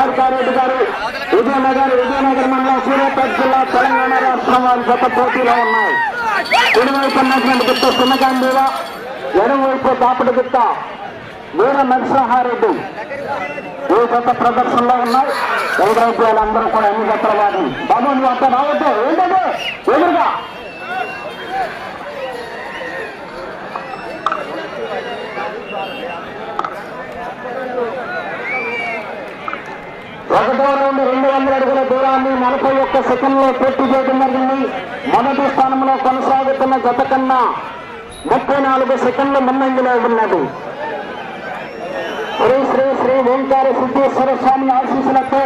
రెడ్డి గారు గారు విజయనగర్ విజయనగర్ మండలం సూర్యాపేట జిల్లా తెలంగాణ రాష్ట్రం వారి గత పోటీలో ఉన్నాయి. కుడివైపు ఉన్నటువంటి గుత్త సున్నగాంధీల ఎడవైపు దాపుడు గుత్త వీర నరసింహారెడ్డి. ఈ గత ప్రదర్శనలో ఉన్నాయి. ఎవరైతే వాళ్ళందరూ కూడా ఎన్ని గతల వాడి బాబు నువ్వు అంత రావద్దు. ఏంటంటే ఎదురుగా ఒకటో రౌండ్ రెండు వందల అడుగుల దూరాన్ని నలభై సెకండ్లో పూర్తి చేయడం జరిగింది. మొదటి స్థానంలో కొనసాగుతున్న గత కన్నా ముప్పై నాలుగు సెకండ్లు ముందంజలో ఉన్నది. శ్రీ శ్రీ శ్రీ ఓంకార సిద్ధేశ్వర స్వామి ఆశీస్సులతో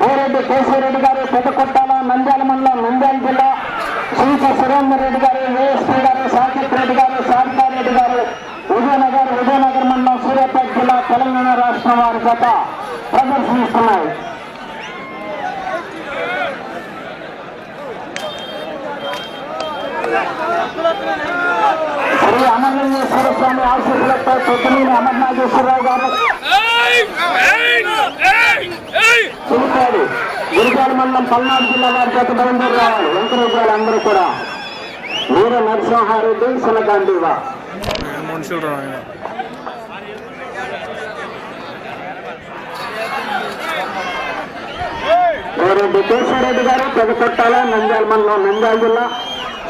బోరెడ్డి కేశవరెడ్డి గారు పెద్దకొట్టాల నంద్యాల మండలం నంద్యాల జిల్లా శ్రీక సురేందర్ రెడ్డి గారు ఏఎస్పీ గారు సాకిత్ రెడ్డి గారు సార్కార్ రెడ్డి గారు విజయనగర్ విజయనగర్ మండలం సూర్యాపేట జిల్లా తెలంగాణ రాష్ట్రం వారి గత ప్రదర్శనిస్తున్నాయి. శ్రీ అమర్లింగేశ్వర స్వామి ఆశీస్సులతో పొద్దునీని అమర్నాగేశ్వరరావు గారు చిలిపాడు గిరిజాల మండలం పల్నాడు జిల్లా వారి చేత బయలుదేరి రావాలి అందరూ కూడా. వీర నరసింహారెడ్డి సునగాంధీవా మనుషులు రా ఆయన గౌరెడ్డి కేశవరెడ్డి గారు పెదకొట్టాల నంద్యాల మండలం నంద్యాల జిల్లా.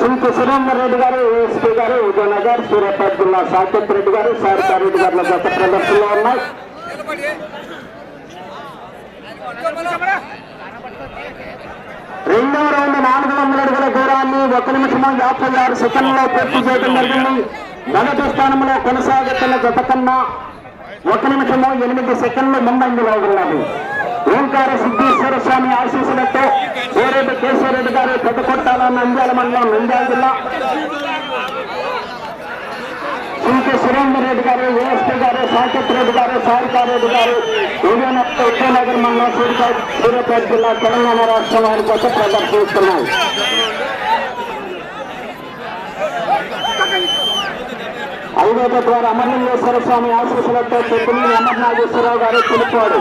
సింకు సురేందర్ రెడ్డి గారు ఏఎస్పీ గారు ఉదయనగర్ సూర్యాపేట జిల్లా సాకేత్ రెడ్డి గారు సారికా రెడ్డి గారుల గత ప్రదర్శనలో ఉన్నాయి. రెండో రౌండ్ నాలుగు వందల అడుగుల దూరాన్ని ఒక నిమిషం యాభై ఆరు సెకండ్లో పూర్తి చేయడం జరిగింది. మొదటి స్థానంలో కొనసాగుతున్న గత కన్నా ఒక నిమిషము ఎనిమిది సెకండ్లు ముందంజలో ఉన్నది. ఓంకార సిద్ధి స్వామి ఆశీస్సులతో ఓరెడ్డి కేశవరెడ్డి గారు పెద్దకొట్టాల నంద్యాల మండలం నంద్యాల జిల్లా. ఇంకే సురేందర్ రెడ్డి గారు ఏఎస్పీ గారు సాకేత్ రెడ్డి గారు సారికారెడ్డి గారు విజయనగర్ ఉత్తరనగర్ మండలం సూర్యపేట సూర్యాపేట జిల్లా తెలంగాణ రాష్ట్రం వారి కోసం ప్రదర్శిస్తున్నాయి. ఐదవ ద్వారా అమర్లింగేశ్వర స్వామి ఆశీస్సులతో చెప్పిన అమర్నాథేశ్వరరావు గారు తెలుపువాడు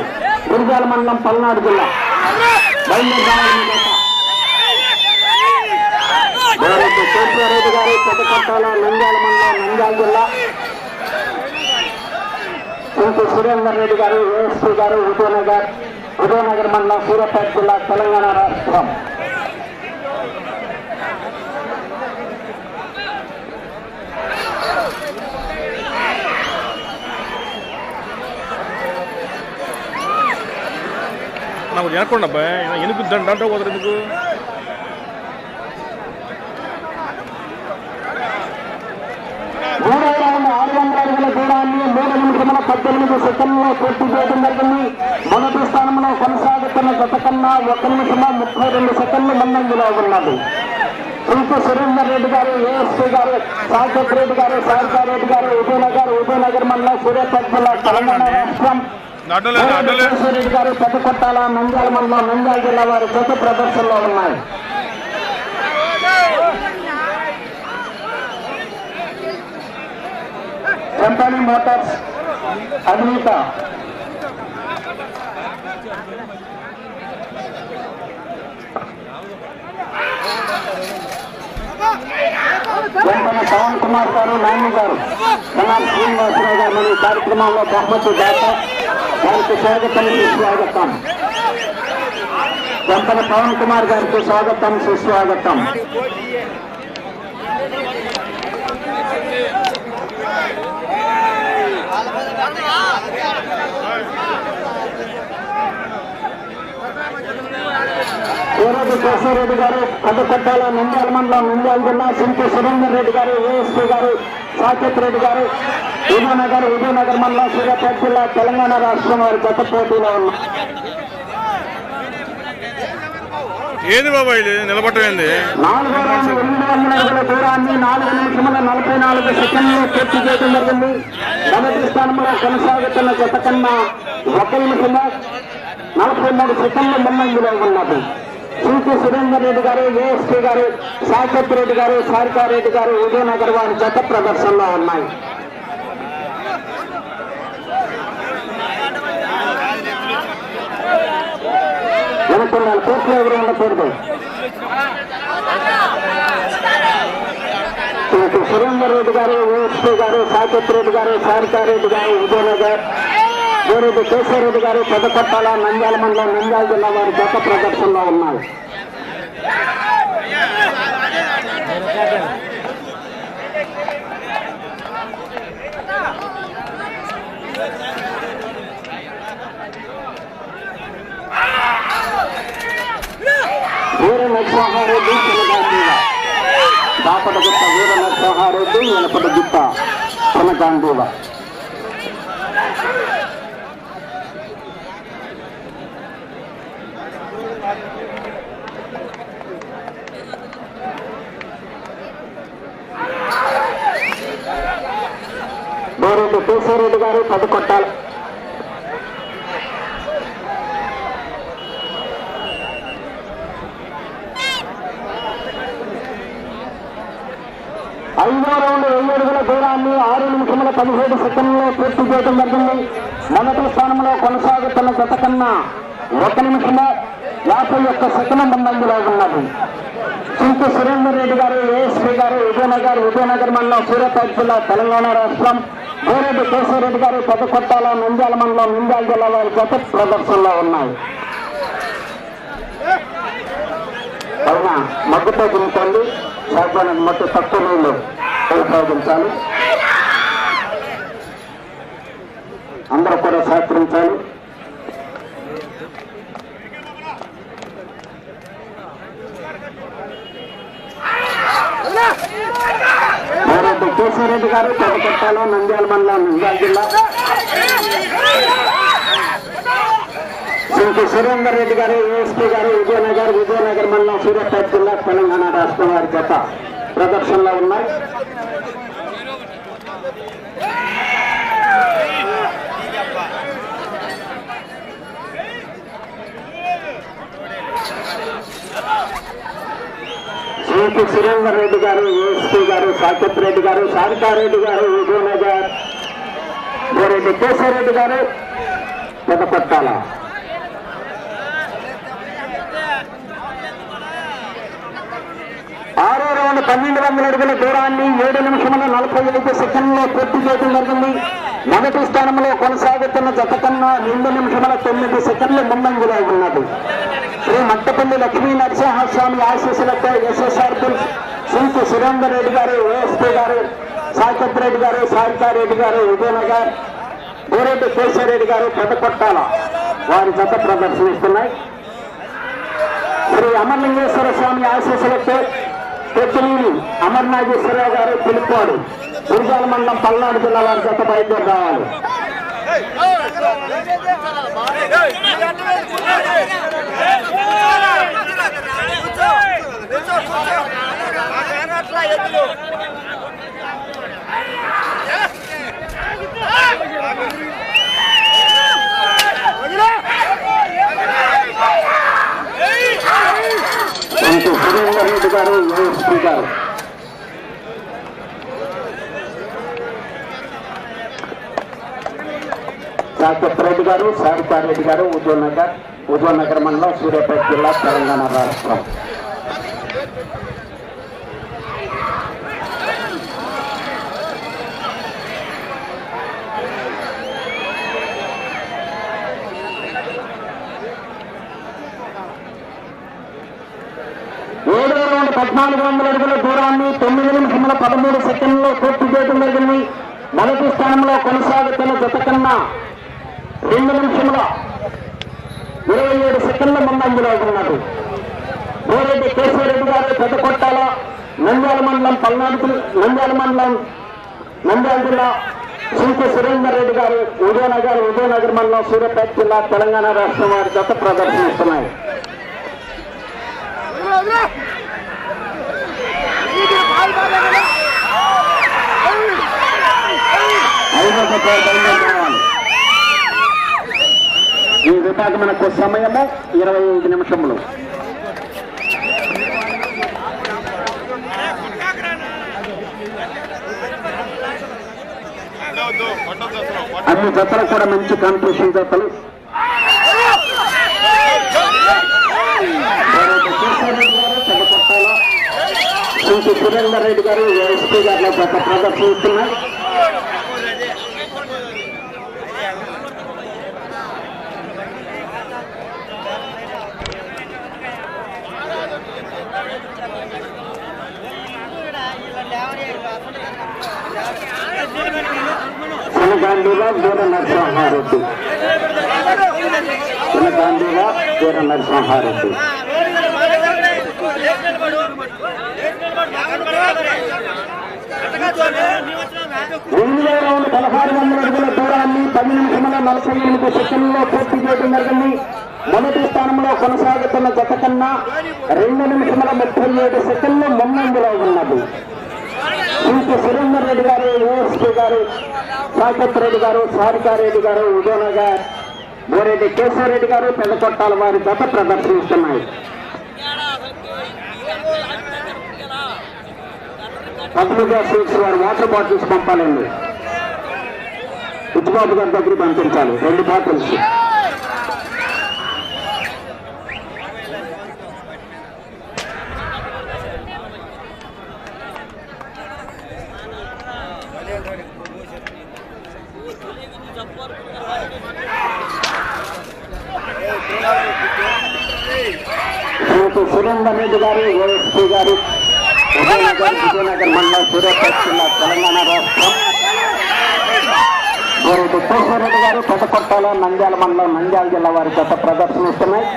గురిజాల మండలం పల్నాడు జిల్లా. సూర్యారెడ్డి గారు పెద్దకొట్టాల నంద్యాల మండలం నంద్యాల జిల్లా ఇంటి సురేందర్ రెడ్డి గారు ఏఎస్పీ గారు ఉదయనగర్ ఉదయనగర్ మండలం సూర్యాపేట జిల్లా తెలంగాణ రాష్ట్రం నాకు ಹೇಳ್ಕೊಂಡಪ್ಪ అబ్బాయి ఎందుకు దండ పోతారు ఎందుకు? మూడో రౌండ్ ఆరు వందల అడుగుల దూరాన్ని మూడు నిమిషముల పద్దెనిమిది సెకండ్లో పూర్తి చేయడం జరిగింది. మొదటి స్థానంలో కొనసాగుతున్న గత కన్నా ఒక నిమిషము ముప్పై రెండు సెకండ్లు ముందంజలో ఉన్నది. శ్రీకు సురేందర్ రెడ్డి గారు ఏఎస్పీ గారు సాకేత్ రెడ్డి గారు సార్కార్ రెడ్డి గారు ఉదయనగర్ ఉదయనగర్ మండలం సూర్యాపేట జిల్లా తెలంగాణ రాష్ట్రం అడ్డలేదు గారు పెద్దకొట్టాల నంద్యాల మండలం నంద్యాల జిల్లా వారి గత ప్రదర్శనలో ఉన్నాయి. కంపెనీ మోటార్స్ అధినేత వెంటనే పవన్ కుమార్ గారు నాని గారు శ్రీనివాసరావు గారు మరియు కార్యక్రమంలో బహుమతి దాత వారికి స్వాగతం సుస్వాగతం. వెంకన్న పవన్ కుమార్ గారికి స్వాగతం సుస్వాగతం. సూరజ్ కేశవరెడ్డి గారు పెద్దకొట్టాల నింద్యాల మండలం నింద్యాల జిల్లా సింపు సురేందర్ రెడ్డి గారు ఏఎస్పీ గారు సాకేత్ రెడ్డి గారు విజయనగర్ విజయనగర్ మండలం సూర్యాపేట జిల్లా తెలంగాణ రాష్ట్రం వారి గత పోటీలో ఉన్నారు ఏది బాబా ఇది? నిలబట్టమైంది నాలుగో రౌండ్ ఎనిమిది వందల అడుగుల దూరాన్ని నాలుగు నిమిషముల నలభై నాలుగు సెకండ్లు పూర్తి చేయడం జరిగింది. మొదటి స్థానంలో కొనసాగుతున్న గత కన్నా ఒక నిమిషము నలభై మూడు సెకండ్ల ముందంజలో ఉన్నది. సిపి సురేందర్ రెడ్డి గారు ఏఎస్పీ గారు సాకేత్ రెడ్డి గారు సారికారెడ్డి గారు ఉదయనగర్ వారి జత ప్రదర్శనలో ఉన్నాయి. వెనుకొండాలి కోర్టులో ఎవరు ఉండకూడదు. శ్రీ సురేందర్ రెడ్డి గారు ఓఎస్పీ గారు సాకేత్ రెడ్డి గారు సారికారెడ్డి గారు విజయనగర్. గోరెడ్డి కేశవరెడ్డి గారు పెద్దకొట్టాల నంద్యాల మండలం నంద్యాల జిల్లా వారి గత ప్రదర్శనలో ఉన్నారు వీర నరసింహారెడ్డి చిన్నగాంధీవ దాపట గుట్ట వీర నరసింహారెడ్డి వెనపట గుట్ట చిన్నగాంధీవ బోరెడ్డి కేశవరెడ్డి గారు పదకొట్టాలి ఐదో రౌండ్ వెయ్యి అడుగుల దూరాన్ని ఆరు నిమిషముల పదిహేడు సెకండ్లో పూర్తి చేయడం జరిగింది. మొదటి స్థానంలో కొనసాగుతున్న గత కన్నా ఒక నిమిషము యాభై ఒక్క సెకండ్ ముందంజలో ఉన్నది. చింతు సురేందర్ రెడ్డి గారు ఏఎస్పీ గారు విజయనగర్ విజయనగర్ మండలం సూర్యాపేట జిల్లా తెలంగాణ రాష్ట్రం. గోరెడ్డి కేశవరెడ్డి గారు పెద్దకొట్టాల నంద్యాల మండలం నంద్యాల జిల్లాలో గత ప్రదర్శనలో ఉన్నాయి. పైన మగ్గుతో దించండి సాధ్యమైన మొత్తం తక్కువ నీళ్ళు కొనసాగించాలి అందరూ కూడా సహకరించాలి. రెడ్డి గారు పెద్దకొట్టాలో నంద్యాల మండలం నంద్యాల జిల్లా. శ్రీ సురేందర్ రెడ్డి గారు ఏఎస్పీ గారు విజయనగర్ విజయనగర్ మండలం సూర్యాపేట జిల్లా తెలంగాణ. రాష్ట్రం వారి జత ప్రదర్శనలో ఉన్నాయి. శ్రీ సురేందర్ రెడ్డి గారు ఏఎస్పీ గారు సాకేత్ రెడ్డి గారు సారికారెడ్డి గారు విజయనగర్ గోరెడ్డి కేశవరెడ్డి గారు పెద్దపట్టాల ఆరో రౌండ్ పన్నెండు వందల అడుగుల దూరాన్ని ఏడు నిమిషముల నలభై ఐదు సెకండ్లో పూర్తి చేయడం జరిగింది. మొదటి స్థానంలో కొనసాగుతున్న జత కన్నా రెండు నిమిషముల తొమ్మిది సెకండ్లు ముందంజలో ఉన్నది. శ్రీ మట్టపల్లి లక్ష్మీ నరసింహస్వామి ఆశీస్సులతో ఎస్ఎస్ఆర్ బిల్స్ సురేందర్ రెడ్డి గారు ఓఎస్పీ గారు సాకేత్ రెడ్డి గారు సారికారెడ్డి గారు విజయనగర్ గోరెడ్డి కేశవరెడ్డి గారు పెద్దకొట్టాల వారి జత ప్రదర్శనిస్తున్నాయి. శ్రీ అమర్లింగేశ్వర స్వామి ఆశీస్సులతో పెద్దనీరు అమర్నాగేశ్వరరావు గారు పిలుపువాడు గురిజాల మండలం పల్నాడు జిల్లా వారి చేత బయలుదేరి రావాలి. ఇంకో సురేందర్ రెడ్డి గారు యూఎస్పీ గారు సాకేత్ రెడ్డి గారు సారికార్ రెడ్డి గారు ఉద్యోనగర్ మండలం సూర్యాపేట జిల్లా తెలంగాణ రాష్ట్రం ఏడో రౌండ్ పద్నాలుగు వందల అడుగుల దూరాన్ని తొమ్మిది నిమిషముల పదమూడు సెకండ్లో పూర్తి చేయడం జరిగింది. మొదటి స్థానంలో కొనసాగుతున్న జత కన్నా రెండు నిమిషముల ఇరవై ఏడు సెకండ్ల ముందంజలో ఉన్నది గోరెడ్డి కేశవరెడ్డి గారు పెద్దకొట్టాల నంద్యాల మండలం పల్నాడు జిల్లా నంద్యాల మండలం నంద్యాల జిల్లా సింకు సురేందర్ రెడ్డి గారు ఉదయనగర్ ఉదయనగర్ మండలం సూర్యాపేట జిల్లా తెలంగాణ రాష్ట్రం వారి జత ప్రదర్శనిస్తున్నాయి ఈ విభాగమునకు సమయము ఇరవై ఐదు నిమిషములు. అన్ని జతలు కూడా మంచి కాంపిటీషన్ జతలు. సురేందర్ రెడ్డి గారు ఎస్పీ గారు ప్రదర్శిస్తున్నారు ప్రదర్శిస్తున్నారు శనగాంధీగా వీర నరసింహారెడ్డి శనగాంధీగా వీర నరసింహారెడ్డి. ఎనిమిదో రౌండ్ పదహారు వందల అడుగుల దూరాన్ని పది నిమిషముల నలభై ఎనిమిది సెకండ్లో పూర్తి చేయడం జరిగింది. మొదటి స్థానంలో కొనసాగుతున్న జత కన్నా రెండు నిమిషముల ముప్పై ఏడు సెకండ్లు ముందంజలో ఉన్నది. శ్రీ సురేందర్ రెడ్డి గారు యూఎస్పీ గారు సాకత్ రెడ్డి గారు సారికారెడ్డి గారు ఉదయనగర్ గోరెడ్డి కేశవరెడ్డి గారు పెద్దకొట్టాల వారి జత ప్రదర్శిస్తున్నాయి. పద్మజా స్వీట్స్ వారి వాటర్ బాటిల్స్ పంపాలండి. ఉచ్చిబాబు గారి దగ్గరికి పంపించాలి. రెండు బాటిల్స్ శ్రీమతి సురేందర్ రెడ్డి గారు ఓఎస్పీ గారు విజయనగర్ విజయనగర్ మండలం సూర్యాపేట జిల్లా తెలంగాణ రాష్ట్రం. వారు దుప్పేశ్వరరెడ్డి గారు పెద్దకొట్టాల నంద్యాల మండలం నంద్యాల జిల్లా వారి గత ప్రదర్శనిస్తున్నాయి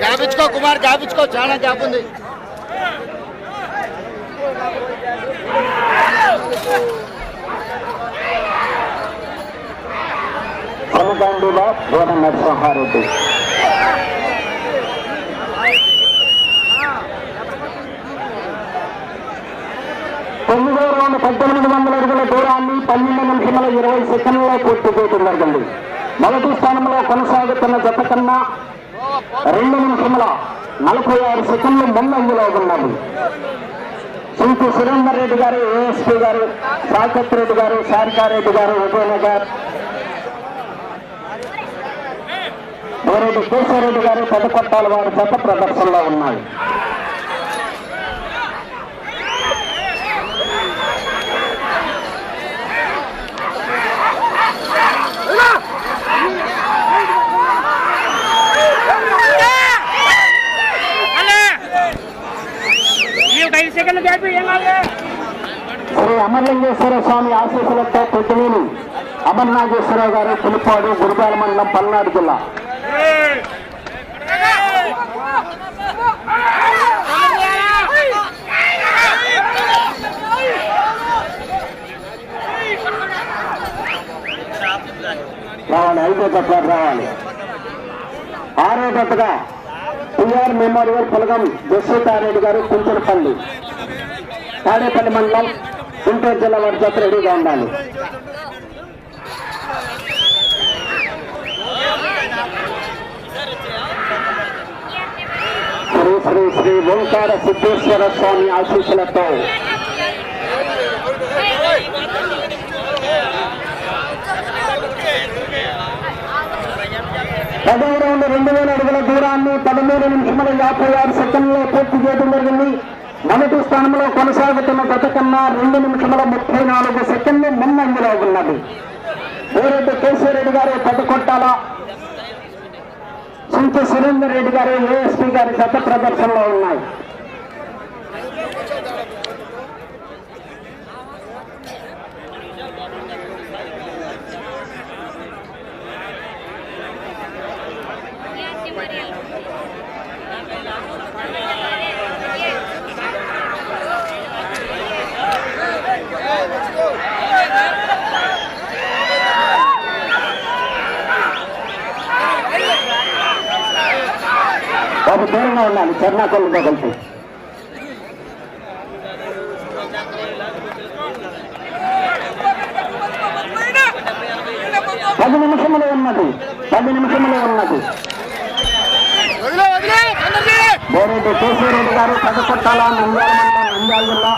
గ్యాప్ ఇచ్చుకో కుమార్ గ్యాప్ ఇచ్చుకో చాలా గ్యాప్ ఉంది. కొనగాండిలో బోధ నరసింహారెడ్డి తొమ్మిదో రౌండ్ పద్దెనిమిది వందల అడుగుల దూరాన్ని పన్నెండు నిమిషముల ఇరవై సెకండ్లో పూర్తి చేయడం మొదటి స్థానంలో కొనసాగుతున్న జత కన్నా రెండు నిమిషముల నలభై ఆరు సెకండ్లు ముందంజలో ఉన్నది. శ్రీ సురేందర్ రెడ్డి గారు ఏఎస్పీ గారు సాకత్ రెడ్డి గారు సారికారెడ్డి గారు విజయనగర్ గోరెడ్డి కేశవరెడ్డి గారు పెద్దకొట్టాల వారి జత ప్రదర్శనలో ఉన్నాయి శ్రీ అమరలింగేశ్వర స్వామి ఆశీస్సులతో పొద్దునేని అమర్నాథేశ్వరరావు గారు పులిపాడు గురుగాల మండలం పల్నాడు జిల్లా. రావాలి ఐదో జట్ల రావాలి. ఆరో జట్టుగా టిఆర్ మెమోరియల్ పులగం జస్వతారెడ్డి గారు కుంచెరపల్లి తాడేపల్లి మండలం గుంటూరు జిల్లా వారి జత రెడీగా ఉండాలి. శ్రీ శ్రీ శ్రీ ఓంకార సిద్ధేశ్వర స్వామి ఆశీస్సులతో. పదవ రౌండ్ రెండు వేల అడుగుల దూరాన్ని పదమూడు నిమిషముల యాభై ఆరు సెకండ్లో పూర్తి చేయడం జరిగింది. మొదటి స్థానంలో కొనసాగుతున్న గత కన్నా రెండు నిమిషముల ముప్పై నాలుగు సెకండ్లు ముందంజలో ఉన్నది. ఊరెడ్డి కేశవరెడ్డి గారు పట్టుకొట్టాలా సింత సురేందర్ రెడ్డి గారు ఏఎస్పీ గారి గత ప్రదర్శనలో ఉన్నాయి. బాబు దూరంగా ఉండాలి చెర్నాకొల్లుతో కలిసి. పది నిమిషములు ఉన్నది పది నిమిషములు ఉన్నది. బోరెడ్డి కేశవరెడ్డి గారు పెద్దకొట్టాల నంద్యాల మండలం నంద్యాల జిల్లా.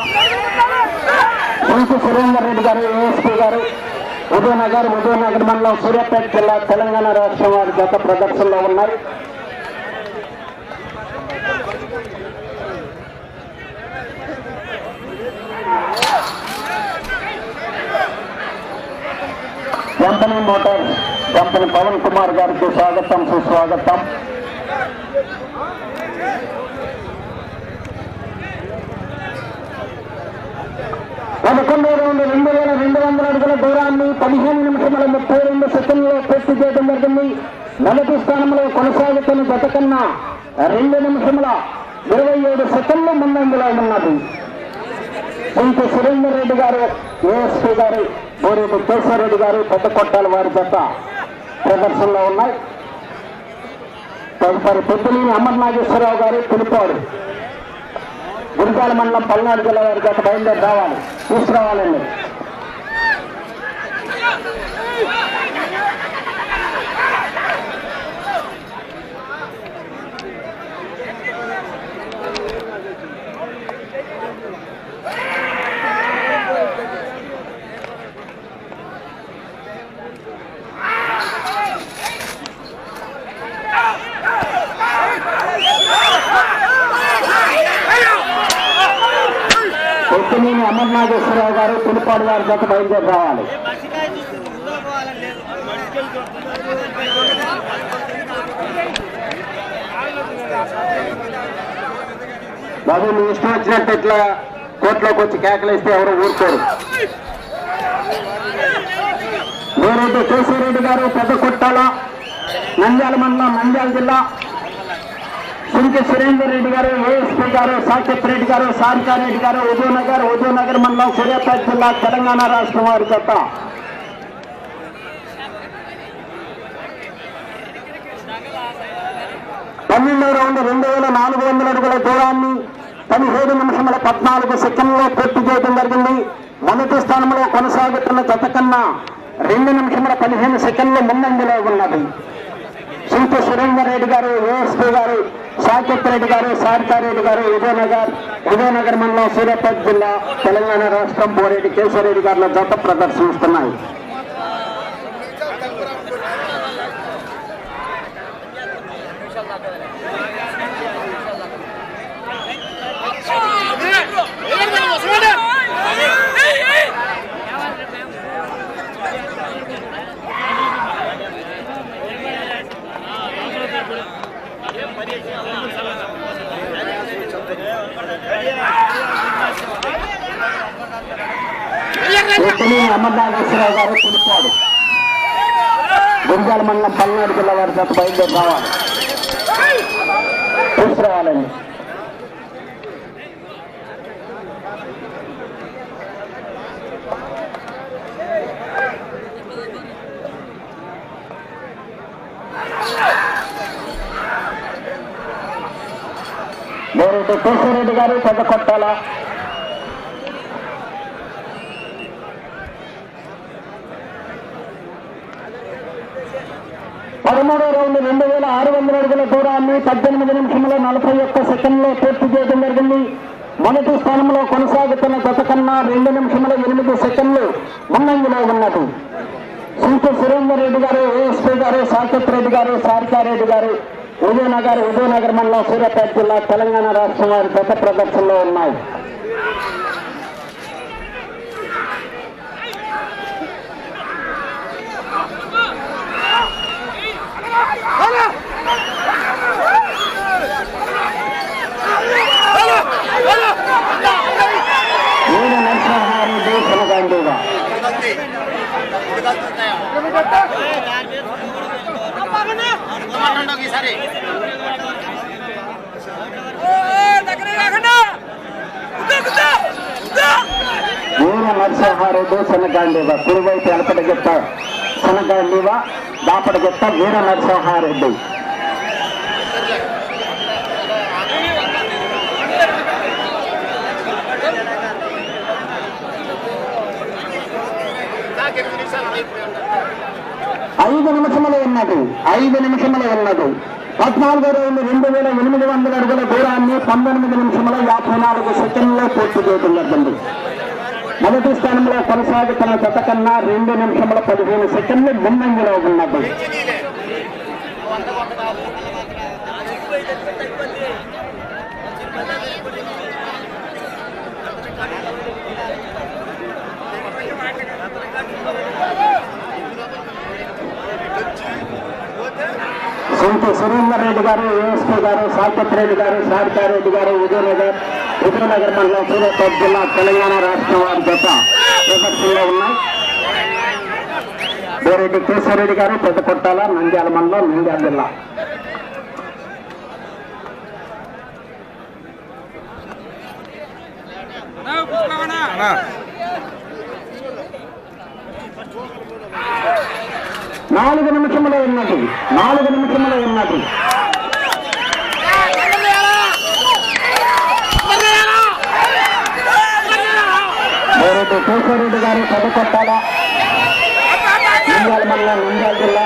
శ్రీకి సురేందర్ రెడ్డి గారు ఏఎస్పీ గారు. ఉదయనగర్ ఉదయనగర్ మండలం సూర్యాపేట జిల్లా తెలంగాణ రాష్ట్రం వారి గత ప్రదర్శనలో ఉన్నారు company motor company Pavan Kumar గారికి స్వాగతం సుస్వాగతం పదకొండు రెండు రెండు వేల రెండు వందల అడుగుల దూరాన్ని పదిహేను నిమిషముల ముప్పై రెండు సెకండ్లో పూర్తి చేయడం జరిగింది మొదటి స్థానంలో కొనసాగుతున్న గత కన్నా రెండు నిమిషముల ఇరవై ఏడు సెకండ్లు ముందంజలో ఉన్నది ఇంటి సురేందర్ రెడ్డి గారు ఏఎస్పీ గారు బోరేటి కేశారెడ్డి గారు పెద్ద కొట్టాల వారి జత ప్రదర్శనలో ఉన్నాయి. తదుపరి పెద్దలేని అమర్ నాగేశ్వరరావు గారు పిలుపాడు. గురికాల మండలం పల్నాడు జిల్లా వారి జత బయలుదేరి రావాలి. తీసుకురావాలండి పొద్దునేని అమర్ నాగేశ్వరరావు గారు పులిపాడు గారి జత బయలుదేరి రావాలి. బాబు నువ్వు ఇష్టం వచ్చినట్టు ఇట్లా కోర్టులోకి వచ్చి కేకలేస్తే ఎవరు ఊరుకోరు. కేసీ కేశవరెడ్డి గారు పెద్ద కొట్టాల నంద్యాల మండలం నంద్యాల జిల్లా సుంకి సురేందర్ రెడ్డి గారు ఏఎస్పీ గారు సాకేత్ రెడ్డి గారు సారికారెడ్డి గారు ఉదయనగర్ ఉదయనగర్ మండలం సూర్యాపేట జిల్లా తెలంగాణ రాష్ట్రం వారి జత పన్నెండో రౌండ్ రెండు వేల నాలుగు వందల అడుగుల దూరాన్ని పదిహేడు నిమిషముల పద్నాలుగు సెకండ్లో పూర్తి చేయడం జరిగింది. మొదటి స్థానంలో కొనసాగుతున్న జత కన్నా రెండు నిమిషముల పదిహేను సెకండ్లు ముందంజలో ఉన్నది. సింపు సురేందర్ రెడ్డి గారు ఏఎస్పీ గారు సాకేత్ రెడ్డి గారు సారికారెడ్డి గారు విజయనగర్ విజయనగర్ మండలం సూర్యాపేట జిల్లా తెలంగాణ రాష్ట్రం బోరెడ్డి కేశవరెడ్డి గారుల జత ప్రదర్శిస్తున్నాయి ఎత్తుని అమర్నాథేశ్వరరావు గారు పిలిపాడు గురిజాల మండలం పల్నాడు జిల్లా వారి జత బయలుదేరి రావాలి. తీసుకురావాలండి బోరెడ్డి కేశవరెడ్డి గారు పెద్ద కొట్టాలా? పదమూడో రౌండ్ రెండు వేల ఆరు వందల అడుగుల దూరాన్ని పద్దెనిమిది నిమిషంలో నలభై ఒక్క సెకండ్లో పూర్తి చేయడం జరిగింది. మొదటి స్థానంలో కొనసాగుతున్న గత కన్నా రెండు నిమిషముల ఎనిమిది సెకండ్లు ముందంజలో ఉన్నది. సింపు సురేందర్ రెడ్డి గారు ఏఎస్పీ గారు సాకత్ రెడ్డి గారు సారికారెడ్డి గారు విజయనగర్ విజయనగర్ మండలం సూర్యాపేట జిల్లా తెలంగాణ రాష్ట్రం వారి గత ప్రదర్శనలో ఉన్నాయి నేను నరసింహారెడ్డి కొనగాండిగా ఈసారి వీర నరసింహారెడ్డి శనగాండివ కురువైపు ఎలపటి గిట్ట శనగాండివ దాపటి ఐదు నిమిషములు ఉన్నది. ఐదు నిమిషములు ఉన్నది. పద్నాలుగో రౌండ్ రెండు వేల ఎనిమిది వందల అడుగుల దూరాన్ని పంతొమ్మిది నిమిషముల యాభై నాలుగు సెకండ్లో పూర్తి చేయడం జరిగింది మొదటి స్థానంలో కొనసాగుతున్న జత కన్నా రెండు నిమిషముల పదిహేను సెకండ్లు ముందంజలో ఉన్నది. సింటి సురేందర్ రెడ్డి గారు ఏఎస్పీ గారు సాల్పత్ రెడ్డి గారు సారికారెడ్డి గారు విజయనగర్ విజయనగర్ మండలం సూర్యాపేట జిల్లా తెలంగాణ రాష్ట్రం వారి జత ప్రదర్శనలో ఉన్నాయి. బోరెడ్డి కేశవరెడ్డి గారు పెద్ద కొట్టాల నంద్యాల మండలం నంద్యాల జిల్లా. అన్నా. నాలుగు నిమిషంలో ఉన్నది. నాలుగు నిమిషంలో ఉన్నది. బోరెడ్డి కేశవరెడ్డి గారు పెద్ద కొట్టాల. నంద్యాల మండలం నంద్యాల జిల్లా.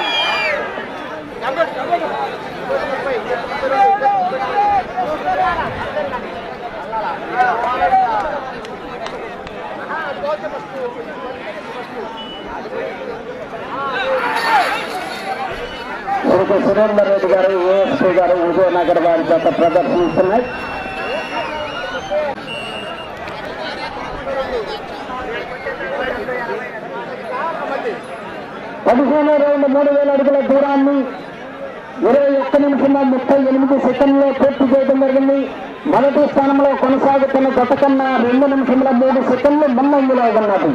శ్రీ సురేందర్ రెడ్డి గారు ఏఎస్పీ గారు విజయనగర్ వారి చేత ప్రదర్శిస్తున్నాయి. పదిహేను రెండు మూడు వేల అడుగుల దూరాన్ని ఇరవై ఒక్క నిమిషంలో ముప్పై ఎనిమిది సెకండ్లో పూర్తి చేయడం జరిగింది. మొదటి స్థానంలో కొనసాగుతున్న గత కన్నా రెండు నిమిషంలో మూడు సెకండ్లు ముందంజలో ఉన్నది.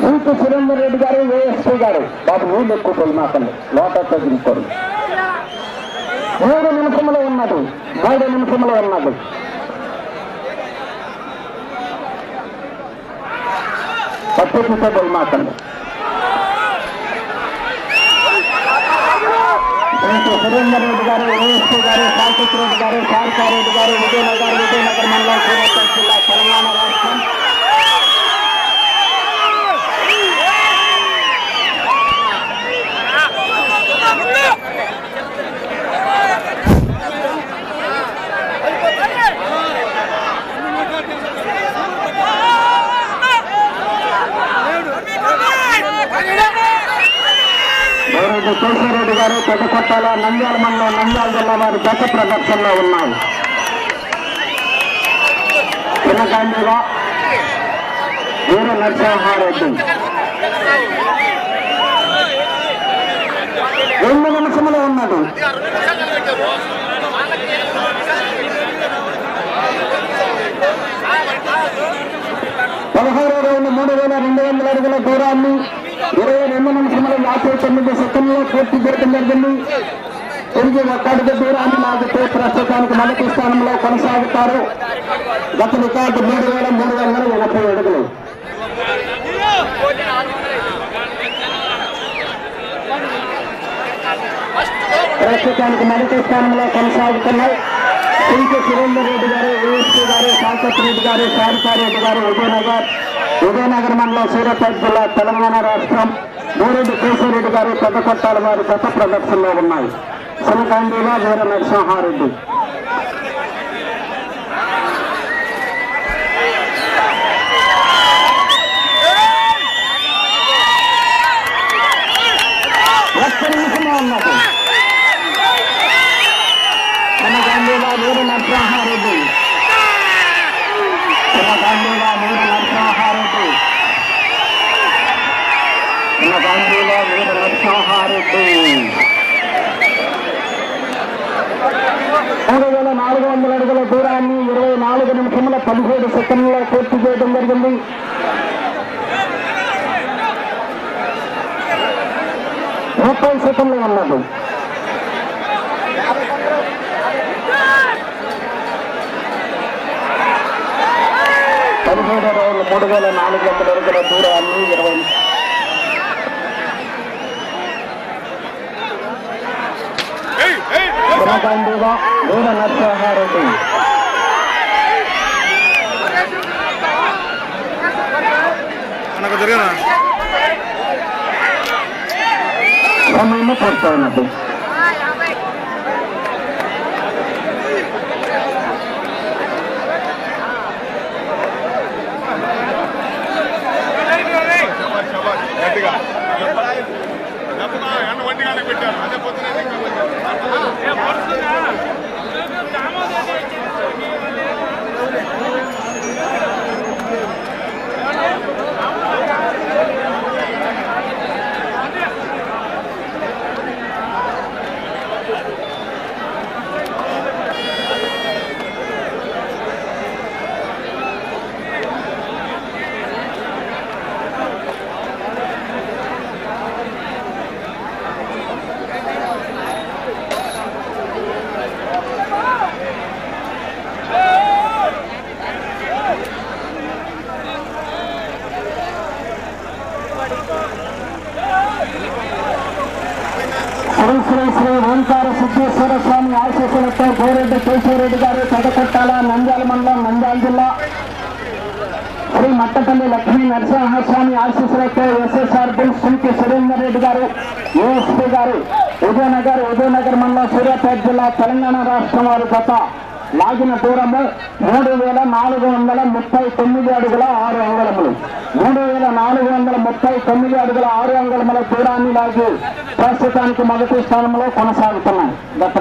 సీటు సురేందర్ రెడ్డి గారు ఏఎస్పీ గారు. బాబు నీళ్ళు ఎక్కువ పోయి మాకండి. లోటతో దింపుకోరు మూడు నిమిషంలో ఉన్నది. మూడు నిమిషంలో ఉన్నది. పట్టుకుంటే పోయి మాకండి. సురేందర్ రెడ్డి గారు ఏఎస్పీ గారు కార్తిక్ రెడ్డి గారు సారికారెడ్డి గారు విజయనగర్ విజయనగర్ మండలం జిల్లా తెలంగాణ రాష్ట్రం గారు కేశవరెడ్డి గారు పెద్దకొట్టాల నంద్యాల మండలం నంద్యాల జిల్లా వారి దశ ప్రదర్శనలో ఉన్నాయి. చిన్నకాండిగా వీర నరసింహారెడ్డి. రెండు నిమిషంలో ఉన్నది. పదహారు రెండు మూడు వేల రెండు వందల అడుగుల దూరాన్ని ఇరవై రెండు నిమిషముల యాభై తొమ్మిది సెకండ్లో పూర్తి చేయడం జరిగింది. తిరిగి ఒక్కడికి దూరాన్ని లాగితే ప్రస్తుతానికి మొదటి స్థానంలో కొనసాగుతారు. గత రికార్డు మూడు వేల మూడు వందల ముప్పై అడుగులు. ప్రస్తుతానికి మొదటి స్థానంలో కొనసాగుతున్నాయి. సింకి సురేందర్ రెడ్డి గారు ఏఎస్పీ గారు సాంకత్ రెడ్డి గారు సారికారెడ్డి గారు విజయనగర్ విజయనగర మండలం సూర్యాపేట జిల్లా తెలంగాణ రాష్ట్రం బూరెడ్డి కేశవరెడ్డి గారు పెద్ద కొట్టాల వారి గత ప్రదర్శనలో ఉన్నాయి. సునకాండిలో వీర నరసింహారెడ్డి. నాలుగు వందల అడుగుల దూరాన్ని ఇరవై నాలుగు నిమిషముల పదిహేడు సెకండ్లలో పూర్తి చేయడం జరిగింది. ముప్పై సెకండ్లు ఉన్నది. పదిహేడు రోజులు మూడు వేల నాలుగు వందల అడుగుల దూరాన్ని ఇరవై సునకాండిగా వీర నరసింహారెడ్డి జరిగినా సమయం పూర్తయినది శ్రీ శ్రీ శ్రీ ఓంకార సిద్ధేశ్వర స్వామి ఆశీస్సులతో గోరెడ్డి కేశవరెడ్డి గారు పెదకొట్టాల నంద్యాల మండలం నంద్యాల జిల్లా శ్రీ మట్టపల్లి లక్ష్మీ నరసింహస్వామి ఆశీస్సులతో ఎస్ఎస్ఆర్ బిల్ శ్రీకి సురేందర్ రెడ్డి గారు ఏఎస్పీ గారు ఉదయనగర్ ఉదయనగర్ మండలం సూర్యాపేట జిల్లా తెలంగాణ రాష్ట్రం వారి గత లాగిన దూరము మూడు వేల నాలుగు వందల ముప్పై తొమ్మిది అడుగుల ఆరు అంగుళములు. మూడు వేల నాలుగు వందల ముప్పై తొమ్మిది అడుగుల ఆరు అంగుళముల దూరాన్ని లాగి ప్రస్తుతానికి మొదటి స్థానంలో కొనసాగుతున్నాయి గత